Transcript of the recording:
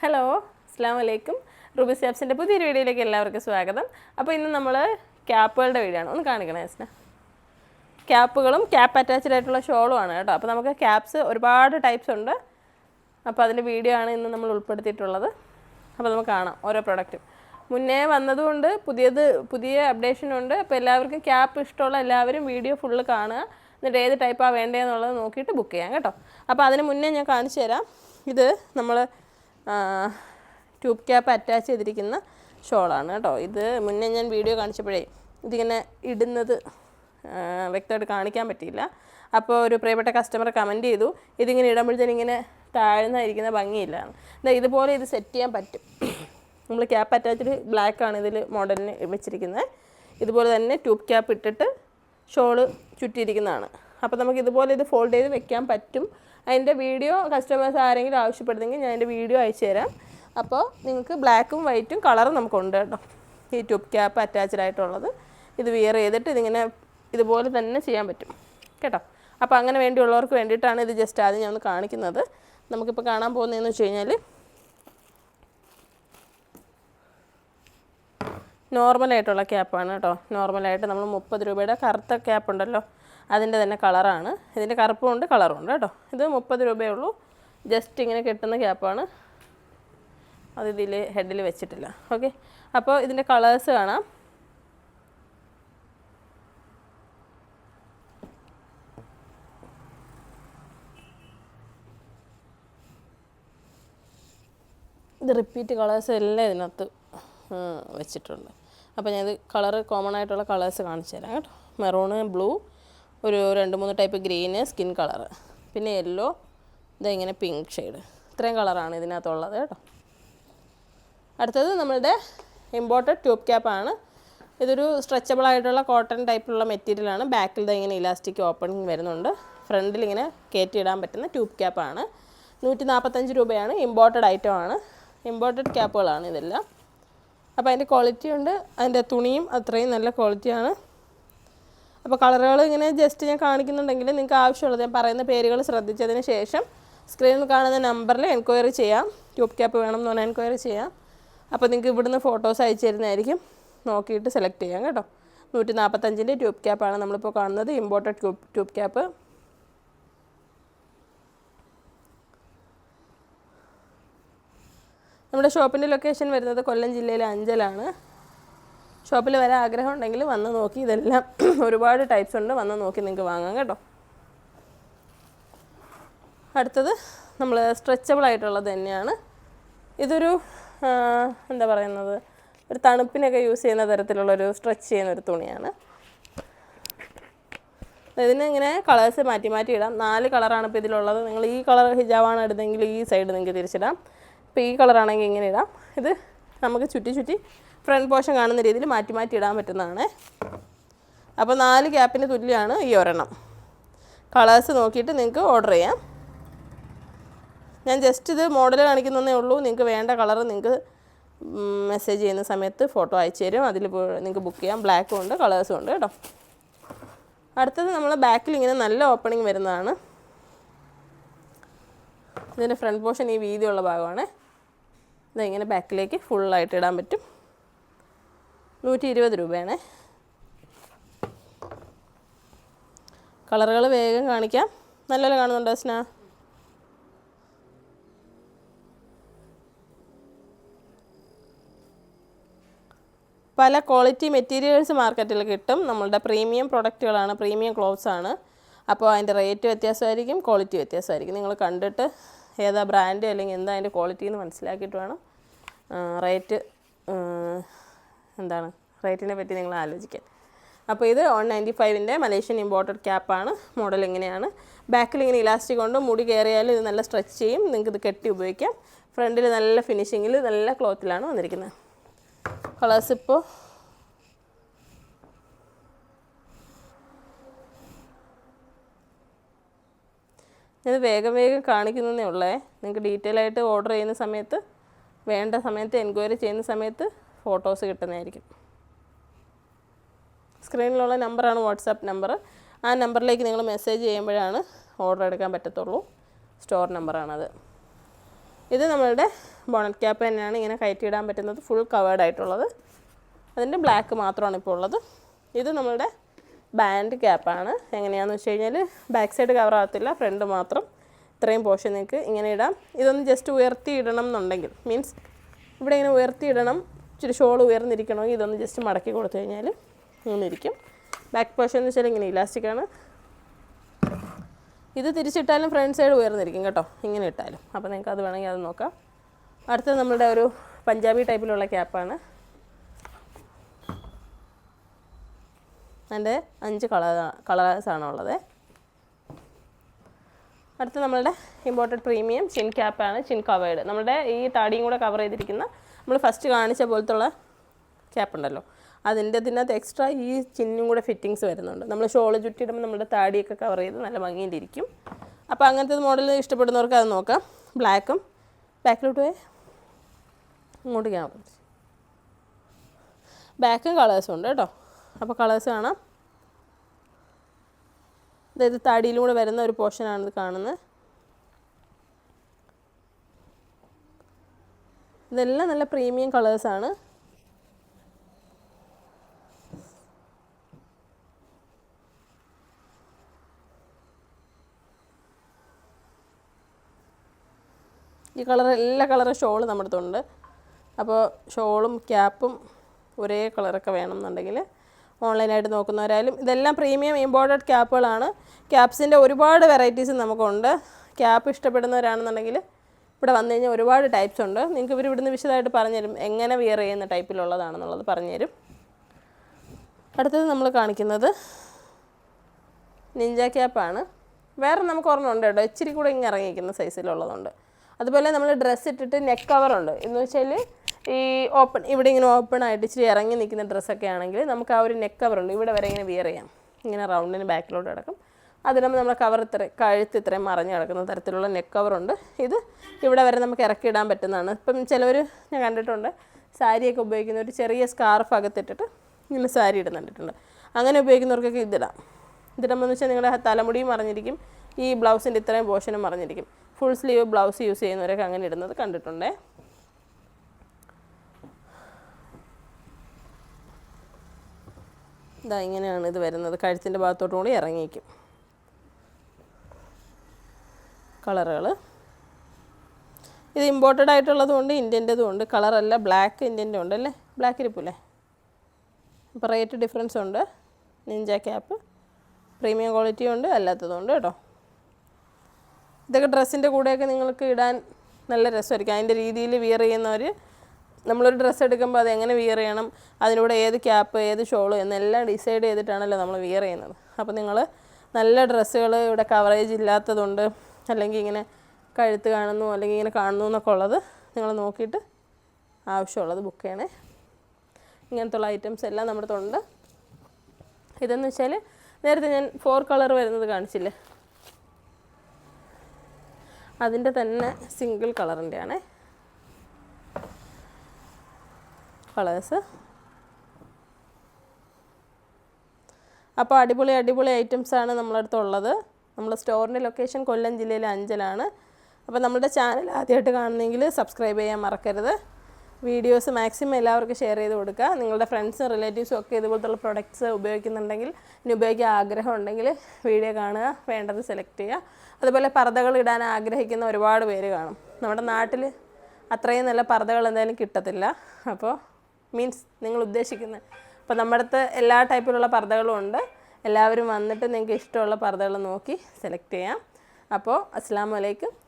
Hello അസ്സാം വലൈക്കും Ruby സ്റ്റാപ്സിന്റെ പുതിയൊരു വീഡിയോയിലേക്ക് എല്ലാവർക്കും സ്വാഗതം. അപ്പോൾ ഇന്ന് നമ്മൾ ക്യാപ്പുകളുടെ വീഡിയോ ആണ് ഒന്ന് കാണിക്കണേ എസ്ന ക്യാപ്പുകളും ക്യാപ്പ് അറ്റാച്ച്ഡ് ആയിട്ടുള്ള ഷോളും ആണ് കേട്ടോ. അപ്പോൾ നമുക്ക് ക്യാപ്സ് ഒരുപാട് ടൈപ്സ് ഉണ്ട്. അപ്പോൾ അതിന്റെ വീഡിയോ ആണ് ഇന്ന് നമ്മൾ ഉൾപ്പെടുത്തിയിട്ടുള്ളത്. അപ്പോൾ നമുക്ക് കാണാം ഓരോ പ്രൊഡക്റ്റും മുന്നേ വന്നതുകൊണ്ട് പുതിയത് പുതിയ അപ്ഡേഷനുണ്ട് അപ്പോൾ എല്ലാവർക്കും ക്യാപ്പ് ഇഷ്ടമുള്ള എല്ലാവരും വീഡിയോ ഫുള്ള് കാണുക. എന്നിട്ട് ഏത് ടൈപ്പാണ് വേണ്ടതെന്നുള്ളത് നോക്കിയിട്ട് ബുക്ക് ചെയ്യാം കേട്ടോ. അപ്പോൾ അതിന് മുന്നേ ഞാൻ കാണിച്ചു തരാം. ഇത് നമ്മൾ ട്യൂബ് ക്യാപ്പ് അറ്റാച്ച് ചെയ്തിരിക്കുന്ന ഷോളാണ് കേട്ടോ. ഇത് മുന്നേ ഞാൻ വീഡിയോ കാണിച്ചപ്പോഴേ ഇതിങ്ങനെ ഇടുന്നത് വ്യക്തമായിട്ട് കാണിക്കാൻ പറ്റിയില്ല. അപ്പോൾ ഒരു പ്രിയപ്പെട്ട കസ്റ്റമർ കമന്റ് ചെയ്തു ഇതിങ്ങനെ ഇടുമ്പോഴത്തേനും ഇങ്ങനെ താഴ്ന്നായിരിക്കുന്ന ഭംഗിയില്ല. ഇതുപോലെ ഇത് സെറ്റ് ചെയ്യാൻ പറ്റും. നമ്മൾ ക്യാപ്പ് അറ്റാച്ച്ഡ് ബ്ലാക്ക് ആണ് ഇതിൽ മോഡലിന് വെച്ചിരിക്കുന്നത്. ഇതുപോലെ തന്നെ ട്യൂബ് ക്യാപ്പ് ഇട്ടിട്ട് ഷോൾ ചുറ്റിയിരിക്കുന്നതാണ്. അപ്പോൾ നമുക്ക് ഇതുപോലെ ഇത് ഫോൾഡ് ചെയ്ത് വെക്കാൻ പറ്റും. അതിന്റെ വീഡിയോ കസ്റ്റമേഴ്സ് ആരെങ്കിലും ആവശ്യപ്പെടുന്നെങ്കിൽ ഞാൻ അതിന്റെ വീഡിയോ അയച്ചു തരാം. അപ്പോൾ നിങ്ങൾക്ക് ബ്ലാക്കും വൈറ്റും കളറും നമുക്കുണ്ട് കേട്ടോ. ഈ ട്യൂബ് ക്യാപ്പ് അറ്റാച്ച്ഡ് ആയിട്ടുള്ളത്. ഇത് വിയർ ചെയ്തിട്ട് ഇതിങ്ങനെ ഇതുപോലെ തന്നെ ചെയ്യാൻ പറ്റും. കേട്ടോ? അപ്പോൾ അങ്ങനെ വേണ്ടിയുള്ളവർക്ക് വേണ്ടിയിട്ടാണ് ഇത് ജസ്റ്റ് ആദ്യം ഞാൻ ഒന്ന് കാണിക്കുന്നത്. നമുക്കിപ്പോൾ കാണാൻ പോകുന്നതെന്ന് വെച്ച് കഴിഞ്ഞാൽ നോർമലായിട്ടുള്ള ക്യാപ്പാണ് കേട്ടോ. നോർമലായിട്ട് നമ്മൾ മുപ്പത് രൂപയുടെ കറുത്ത ക്യാപ്പ് ഉണ്ടല്ലോ. അതിന്റെ തന്നെ കളറാണ്. ഇതിന്റെ കറുപ്പും ഉണ്ട് കളറും ഉണ്ട് കേട്ടോ. ഇത് മുപ്പത് രൂപയേ ഉള്ളൂ. ജസ്റ്റ് ഇങ്ങനെ കെട്ടുന്ന ക്യാപ്പാണ് അത് ഇതിൽ ഹെഡിൽ വെച്ചിട്ടില്ല. ഓക്കെ അപ്പോൾ ഇതിന്റെ കളേഴ്സ് കാണാം. ഇത് റിപ്പീറ്റ് കളേഴ്സ് എല്ലാം ഇതിനകത്ത് വെച്ചിട്ടുണ്ട്. അപ്പോൾ ഞാൻ ഇത് കളറ് കോമൺ ആയിട്ടുള്ള കളേഴ്സ് കാണിച്ചു തരാം കേട്ടോ. മെറൂണ് ബ്ലൂ ഒരു രണ്ട് മൂന്ന് ടൈപ്പ് ഗ്രീന് സ്കിൻ കളർ പിന്നെ യെല്ലോ ഇങ്ങനെ പിങ്ക് ഷെയ്ഡ് ഇത്രയും കളറാണ് ഇതിനകത്തുള്ളത് കേട്ടോ. അടുത്തത് നമ്മളുടെ ഇമ്പോർട്ടഡ് ട്യൂബ് ക്യാപ്പാണ് ഇതൊരു സ്ട്രെച്ചബിൾ ആയിട്ടുള്ള കോട്ടൺ ടൈപ്പിലുള്ള മെറ്റീരിയലാണ് ബാക്കിൽ ഇങ്ങനെ ഇലാസ്റ്റിക് ഓപ്പണിങ് വരുന്നുണ്ട്. ഫ്രണ്ടിൽ ഇങ്ങനെ കയറ്റിയിടാൻ പറ്റുന്ന ട്യൂബ് ക്യാപ്പാണ് നൂറ്റി നാൽപ്പത്തഞ്ച് രൂപയാണ് ഇമ്പോർട്ടഡ് ഐറ്റം ആണ്. ഇമ്പോർട്ടഡ് ക്യാപ്പുകളാണ് ഇതെല്ലാം. അപ്പോൾ അതിന്റെ ക്വാളിറ്റി ഉണ്ട്. അതിന്റെ തുണിയും അത്രയും നല്ല ക്വാളിറ്റിയാണ് അപ്പോൾ കളറുകൾ ഇങ്ങനെ ജസ്റ്റ് ഞാൻ കാണിക്കുന്നുണ്ടെങ്കിൽ നിങ്ങൾക്ക് ആവശ്യമുള്ളത് ഞാൻ പറയുന്ന പേരുകൾ ശ്രദ്ധിച്ചതിന് ശേഷം സ്ക്രീനിൽ കാണുന്ന നമ്പറിൽ എൻക്വയറി ചെയ്യാം. ട്യൂബ് ക്യാപ്പ് വേണം എന്ന് പറഞ്ഞാൽ എൻക്വയറി ചെയ്യാം. അപ്പോൾ നിങ്ങൾക്ക് ഇവിടുന്ന് ഫോട്ടോസ് അയച്ചു തരുന്നതായിരിക്കും. നോക്കിയിട്ട് സെലക്ട് ചെയ്യാം കേട്ടോ. നൂറ്റി നാൽപ്പത്തഞ്ചിന്റെ ട്യൂബ് ക്യാപ്പാണ് നമ്മളിപ്പോൾ കാണുന്നത്. Imported tube tube cap. നമ്മുടെ ഷോപ്പിന്റെ ലൊക്കേഷൻ വരുന്നത് കൊല്ലം ജില്ലയിലെ അഞ്ചലാണ്. ഷോപ്പിൽ വരാൻ ആഗ്രഹം ഉണ്ടെങ്കിൽ വന്ന് നോക്കി. ഇതെല്ലാം ഒരുപാട് ടൈപ്സ് ഉണ്ട്. വന്ന് നോക്കി നിങ്ങൾക്ക് വാങ്ങാം കേട്ടോ. അടുത്തത് നമ്മൾ സ്ട്രെച്ചബിൾ ആയിട്ടുള്ളത് തന്നെയാണ്. ഇതൊരു എന്താ പറയുന്നത്? ഒരു തണുപ്പിനൊക്കെ യൂസ് ചെയ്യുന്ന തരത്തിലുള്ളൊരു സ്ട്രെച്ച് ചെയ്യുന്ന ഒരു തുണിയാണ്. ഇതിന് ഇങ്ങനെ കളേഴ്സ് മാറ്റി മാറ്റി ഇടാം. നാല് കളറാണ് ഇപ്പോൾ ഇതിലുള്ളത്. നിങ്ങൾ ഈ കളർ ഹിജാബാണ് ഇടുന്നതെങ്കിൽ ഈ സൈഡ് നിങ്ങൾക്ക് തിരിച്ചിടാം. ഇപ്പോൾ ഈ കളറാണെങ്കിൽ ഇങ്ങനെ ഇടാം. ഇത് നമുക്ക് ചുറ്റി ചുറ്റി ഫ്രണ്ട് പോർഷൻ കാണുന്ന രീതിയിൽ മാറ്റി മാറ്റി ഇടാൻ പറ്റുന്നതാണ്. അപ്പോൾ നാല് ക്യാപ്പിന് തുല്യമാണ് ഈ ഒരെണ്ണം. കളേഴ്സ് നോക്കിയിട്ട് നിങ്ങൾക്ക് ഓർഡർ ചെയ്യാം. ഞാൻ ജസ്റ്റ് ഇത് മോഡൽ കാണിക്കുന്നതേ ഉള്ളൂ. നിങ്ങൾക്ക് വേണ്ട കളർ നിങ്ങൾക്ക് മെസ്സേജ് ചെയ്യുന്ന സമയത്ത് ഫോട്ടോ അയച്ചു തരും. അതിൽ നിങ്ങൾക്ക് ബുക്ക് ചെയ്യാം. ബ്ലാക്കും ഉണ്ട് കളേഴ്സും ഉണ്ട് കേട്ടോ. അടുത്തത് നമ്മൾ ബാക്കിൽ ഇങ്ങനെ നല്ല ഓപ്പണിങ് വരുന്നതാണ്. ഇതിന്റെ ഫ്രണ്ട് പോർഷൻ ഈ വീതിയുള്ള ഭാഗമാണ്. ഇതിങ്ങനെ ബാക്കിലേക്ക് ഫുള്ളായിട്ട് ഇടാൻ പറ്റും. നൂറ്റി ഇരുപത് രൂപയാണ്. കളറുകൾ വേഗം കാണിക്കാം. നല്ലപോലെ കാണുന്നുണ്ടോ സ്നാ പല ക്വാളിറ്റി മെറ്റീരിയൽസ് മാർക്കറ്റിൽ കിട്ടും. നമ്മളുടെ പ്രീമിയം പ്രൊഡക്റ്റുകളാണ് പ്രീമിയം ക്ലോത്ത്സ് ആണ്. അപ്പോൾ അതിന്റെ റേറ്റ് വ്യത്യാസമായിരിക്കും ക്വാളിറ്റി വ്യത്യാസമായിരിക്കും. നിങ്ങൾ കണ്ടിട്ട് ഏതാ ബ്രാൻഡ് അല്ലെങ്കിൽ എന്താ അതിന്റെ ക്വാളിറ്റി എന്ന് മനസ്സിലാക്കിയിട്ട് വേണം. റേറ്റ് എന്താണ്? റേറ്റിനെ പറ്റി നിങ്ങൾ ആലോചിക്കാൻ. അപ്പോൾ ഇത് വൺ നയന്റി ഫൈവിന്റെ മലേഷ്യൻ ഇമ്പോർട്ടഡ് ക്യാപ്പാണ് മോഡൽ ഇങ്ങനെയാണ്. ബാക്കിൽ ഇങ്ങനെ ഇലാസ്റ്റിക് കൊണ്ട് മുടി കയറിയാൽ ഇത് നല്ല സ്ട്രെച്ച് ചെയ്യും. നിങ്ങൾക്ക് ഇത് കെട്ടി ഉപയോഗിക്കാം. ഫ്രണ്ടിൽ നല്ല ഫിനിഷിങ്ങിൽ നല്ല ക്ലോത്തിലാണ് വന്നിരിക്കുന്നത്. കളേഴ്സ് ഇപ്പോൾ ഇത് വേഗം വേഗം കാണിക്കുന്നതേ ഉള്ളേ. നിങ്ങൾക്ക് ഡീറ്റെയിൽ ആയിട്ട് ഓർഡർ ചെയ്യുന്ന സമയത്ത് വേണ്ട സമയത്ത് എൻക്വയറി ചെയ്യുന്ന സമയത്ത് ഫോട്ടോസ് കിട്ടുന്നതായിരിക്കും. സ്ക്രീനിലുള്ള നമ്പറാണ് വാട്സാപ്പ് നമ്പർ. ആ നമ്പറിലേക്ക് നിങ്ങൾ മെസ്സേജ് ചെയ്യുമ്പോഴാണ് ഓർഡർ എടുക്കാൻ പറ്റത്തുള്ളൂ. സ്റ്റോർ നമ്പറാണത്. ഇത് നമ്മളുടെ ബോണറ്റ് ക്യാപ്പ് തന്നെയാണ് ഇങ്ങനെ കയറ്റിയിടാൻ പറ്റുന്നത്. ഫുൾ കവേർഡ് ആയിട്ടുള്ളത്. അതിന്റെ ബ്ലാക്ക് മാത്രമാണ് ഇപ്പോൾ ഉള്ളത്. ഇത് നമ്മളുടെ ബാൻഡ് ക്യാപ്പാണ്. എങ്ങനെയാണെന്ന് വെച്ച് കഴിഞ്ഞാൽ ബാക്ക് സൈഡ് കവർ ആകത്തില്ല. ഫ്രണ്ട് മാത്രം ഇത്രയും പോർഷൻ നിങ്ങൾക്ക് ഇങ്ങനെ ഇടാം. ഇതൊന്ന് ജസ്റ്റ് ഉയർത്തി ഇടണം എന്നുണ്ടെങ്കിൽ. മീൻസ് ഇവിടെ ഇങ്ങനെ ഉയർത്തി ഇടണം ഇച്ചിരി ഷോൾ ഉയർന്നിരിക്കണമെങ്കിൽ ഇതൊന്ന് ജസ്റ്റ് മടക്കി കൊടുത്തു കഴിഞ്ഞാൽ ഇങ്ങനെ ഇരിക്കും ബാക്ക് പോർഷൻ എന്ന് വെച്ചാൽ ഇങ്ങനെ ഇലാസ്റ്റിക്കാണ് ഇത് തിരിച്ചിട്ടാലും ഫ്രണ്ട് സൈഡ് ഉയർന്നിരിക്കും കേട്ടോ. ഇങ്ങനെ ഇട്ടാലും. അപ്പോൾ നിങ്ങൾക്ക് അത് വേണമെങ്കിൽ അത് നോക്കാം. അടുത്തത് നമ്മുടെ ഒരു പഞ്ചാബി ടൈപ്പിലുള്ള ക്യാപ്പാണ് അതിന്റെ അഞ്ച് കളർ കളേഴ്സാണ് ഉള്ളത്. അടുത്ത നമ്മളുടെ ഇമ്പോർട്ടഡ് പ്രീമിയം ചിൻ ക്യാപ്പാണ് ചിൻ കവേർഡ് നമ്മുടെ ഈ താടിയും കൂടെ കവർ ചെയ്തിരിക്കുന്ന നമ്മൾ ഫസ്റ്റ് കാണിച്ച പോലത്തുള്ള ക്യാപ്പ് ഉണ്ടല്ലോ. അതിന്റെ ഇതിനകത്ത് എക്സ്ട്രാ ഈ ചിന്നും കൂടെ ഫിറ്റിങ്സ് വരുന്നുണ്ട്. നമ്മൾ ഷോൾ ചുറ്റിയിടുമ്പോൾ നമ്മുടെ താടിയൊക്കെ കവർ ചെയ്ത് നല്ല ഭംഗിയിലിരിക്കും. അപ്പോൾ അങ്ങനത്തെ മോഡൽ ഇഷ്ടപ്പെടുന്നവർക്ക് അത് നോക്കാം. ബ്ലാക്കും ബാക്കിലോട്ട് പോയി. ഇങ്ങോട്ട് ക്യാമറ ബാക്കും കളേഴ്സും ഉണ്ട് കേട്ടോ. അപ്പോൾ കളേഴ്സ് കാണാം. അതായത് തടിയിലൂടെ വരുന്ന ഒരു പോർഷനാണ് ഇത് കാണുന്നത്. ഇതെല്ലാം നല്ല പ്രീമിയം കളേഴ്സാണ് ഈ കളർ എല്ലാ കളറും ഷോൾ നമ്മുടെ അടുത്തുണ്ട്. അപ്പോൾ ഷോളും ക്യാപ്പും ഒരേ കളറൊക്കെ വേണം എന്നുണ്ടെങ്കിൽ ഓൺലൈനായിട്ട് നോക്കുന്നവരായാലും ഇതെല്ലാം പ്രീമിയം ഇമ്പോർട്ടഡ് ക്യാപ്പുകളാണ്. ക്യാപ്സിന്റെ ഒരുപാട് വെറൈറ്റീസ് നമുക്കുണ്ട്. ക്യാപ്പ് ഇഷ്ടപ്പെടുന്നവരാണെന്നുണ്ടെങ്കിൽ ഇവിടെ വന്നു കഴിഞ്ഞാൽ ഒരുപാട് ടൈപ്സ് ഉണ്ട്. നിങ്ങൾക്ക് ഇവർ ഇവിടുന്ന് വിശദമായിട്ട് പറഞ്ഞുതരും എങ്ങനെ വിയർ ചെയ്യുന്ന ടൈപ്പിലുള്ളതാണെന്നുള്ളത് പറഞ്ഞുതരും. അടുത്തത് നമ്മൾ കാണിക്കുന്നത് നിഞ്ച ക്യാപ്പാണ്. വേറെ നമുക്ക് ഒരെണ്ണം ഉണ്ട് കേട്ടോ. ഇച്ചിരി കൂടെ ഇങ്ങനെ ഇറങ്ങിയിരിക്കുന്ന സൈസിലുള്ളതുണ്ട് അതുപോലെ നമ്മൾ ഡ്രസ്സ് ഇട്ടിട്ട് നെക്ക് കവറുണ്ട് എന്ന് വെച്ചാൽ ഈ ഓപ്പൺ ഇവിടെ ഇങ്ങനെ ഓപ്പൺ ആയിട്ട് ഇച്ചിരി ഇറങ്ങി നിൽക്കുന്ന ഡ്രസ്സൊക്കെ ആണെങ്കിൽ നമുക്ക് ആ ഒരു നെക്ക് കവറുണ്ട് ഇവിടെ വരെ ഇങ്ങനെ വിയർ ചെയ്യാം. ഇങ്ങനെ റൗണ്ടിന് ബാക്കിലോട്ട് കിടക്കും. അതിനുമ്പോൾ നമ്മുടെ കവർ ഇത്ര കഴുത്ത് ഇത്രയും മറഞ്ഞ് കിടക്കുന്ന തരത്തിലുള്ള നെക്ക് കവറുണ്ട് ഇത് ഇവിടെ വരെ നമുക്ക് ഇറക്കിയിടാൻ പറ്റുന്നതാണ്. ഇപ്പം ചിലവർ ഞാൻ കണ്ടിട്ടുണ്ട് സാരിയൊക്കെ ഉപയോഗിക്കുന്ന ഒരു ചെറിയ സ്കാർഫ് അകത്തിട്ടിട്ട് ഇങ്ങനെ സാരി ഇടുന്നുണ്ടിട്ടുണ്ട് അങ്ങനെ ഉപയോഗിക്കുന്നവർക്കൊക്കെ ഇതിടാം ഇതിടുമ്പോൾ എന്ന് വെച്ചാൽ നിങ്ങളുടെ തലമുടിയും മറിഞ്ഞിരിക്കും ഈ ബ്ലൗസിന്റെ ഇത്രയും പോർഷനും മറിഞ്ഞിരിക്കും. ഫുൾ സ്ലീവ് ബ്ലൗസ് യൂസ് ചെയ്യുന്നവരൊക്കെ അങ്ങനെ ഇടുന്നത് കണ്ടിട്ടുണ്ടേ. ഇതാ ഇങ്ങനെയാണ് ഇത് വരുന്നത്. കഴുത്തിന്റെ ഭാഗത്തോട്ടും കൂടി ഇറങ്ങിക്കും കളറുകൾ ഇത് ഇമ്പോർട്ടഡ് ആയിട്ടുള്ളതുകൊണ്ട് ഇന്ത്യന്റെതും ഉണ്ട്. കളറല്ല ബ്ലാക്ക് ഇന്ത്യന്റെ ഉണ്ട് അല്ലേ? ബ്ലാക്ക് ഇരിപ്പില്ലേ? അപ്പോൾ റേറ്റ് ഡിഫറൻസ് ഉണ്ട്. നിഞ്ച ക്യാപ്പ് പ്രീമിയം ക്വാളിറ്റി ഉണ്ട് അല്ലാത്തതും ഉണ്ട് കേട്ടോ. ഇതൊക്കെ ഡ്രസ്സിന്റെ കൂടെയൊക്കെ നിങ്ങൾക്ക് ഇടാൻ നല്ല രസമായിരിക്കും. അതിന്റെ രീതിയിൽ വിയർ ചെയ്യുന്നവർ നമ്മളൊരു ഡ്രസ്സ് എടുക്കുമ്പോൾ അത് എങ്ങനെ വിയർ ചെയ്യണം? അതിലൂടെ ഏത് ക്യാപ്പ് ഏത് ഷോൾ എന്നെല്ലാം ഡിസൈഡ് ചെയ്തിട്ടാണല്ലോ നമ്മൾ വിയർ ചെയ്യുന്നത്. അപ്പോൾ നിങ്ങൾ നല്ല ഡ്രസ്സുകൾ ഇവിടെ കവറേജ് ഇല്ലാത്തതുണ്ട് അല്ലെങ്കിൽ ഇങ്ങനെ കഴുത്ത് കാണുന്നു അല്ലെങ്കിൽ ഇങ്ങനെ കാണുന്നു എന്നൊക്കെ ഉള്ളത് നിങ്ങൾ നോക്കിയിട്ട് ആവശ്യമുള്ളത് ബുക്ക് ചെയ്യണേ. ഇങ്ങനത്തുള്ള ഐറ്റംസ് എല്ലാം നമ്മുടെ തൊണ്ട്. ഇതെന്ന് വെച്ചാൽ നേരത്തെ ഞാൻ ഫോർ കളർ വരുന്നത് കാണിച്ചില്ലേ? അതിന്റെ തന്നെ സിംഗിൾ കളറിന്റെ ആണേ കളേഴ്സ്. അപ്പോൾ അടിപൊളി അടിപൊളി ഐറ്റംസാണ് നമ്മളെ അടുത്തുള്ളത് നമ്മുടെ സ്റ്റോറിന്റെ ലൊക്കേഷൻ കൊല്ലം ജില്ലയിലെ അഞ്ചലാണ്. അപ്പോൾ നമ്മുടെ ചാനൽ ആദ്യമായിട്ട് കാണുന്നെങ്കിൽ സബ്സ്ക്രൈബ് ചെയ്യാൻ മറക്കരുത്. വീഡിയോസ് മാക്സിമം എല്ലാവർക്കും ഷെയർ ചെയ്ത് കൊടുക്കുക. നിങ്ങളുടെ ഫ്രണ്ട്സും റിലേറ്റീവ്സും ഒക്കെ ഇതുപോലത്തുള്ള പ്രൊഡക്ട്സ് ഉപയോഗിക്കുന്നുണ്ടെങ്കിൽ ഇനി ഉപയോഗിക്കാൻ ആഗ്രഹം ഉണ്ടെങ്കിൽ വീഡിയോ കാണുക വേണ്ടത് സെലക്ട് ചെയ്യുക. അതുപോലെ പർദ്ദകൾ ഇടാൻ ആഗ്രഹിക്കുന്ന ഒരുപാട് പേര് കാണും. നമ്മുടെ നാട്ടിൽ അത്രയും നല്ല പർദ്ദകൾ എന്തായാലും കിട്ടത്തില്ല. അപ്പോൾ മീൻസ് നിങ്ങൾ ഉദ്ദേശിക്കുന്നത്. അപ്പോൾ നമ്മുടെ അടുത്ത് എല്ലാ ടൈപ്പിലുള്ള പർദ്ദകളും ഉണ്ട്. എല്ലാവരും വന്നിട്ട് നിങ്ങൾക്ക് ഇഷ്ടമുള്ള പർദ്ദകൾ നോക്കി സെലക്ട് ചെയ്യാം. അപ്പോൾ അസ്സാം വലൈക്കും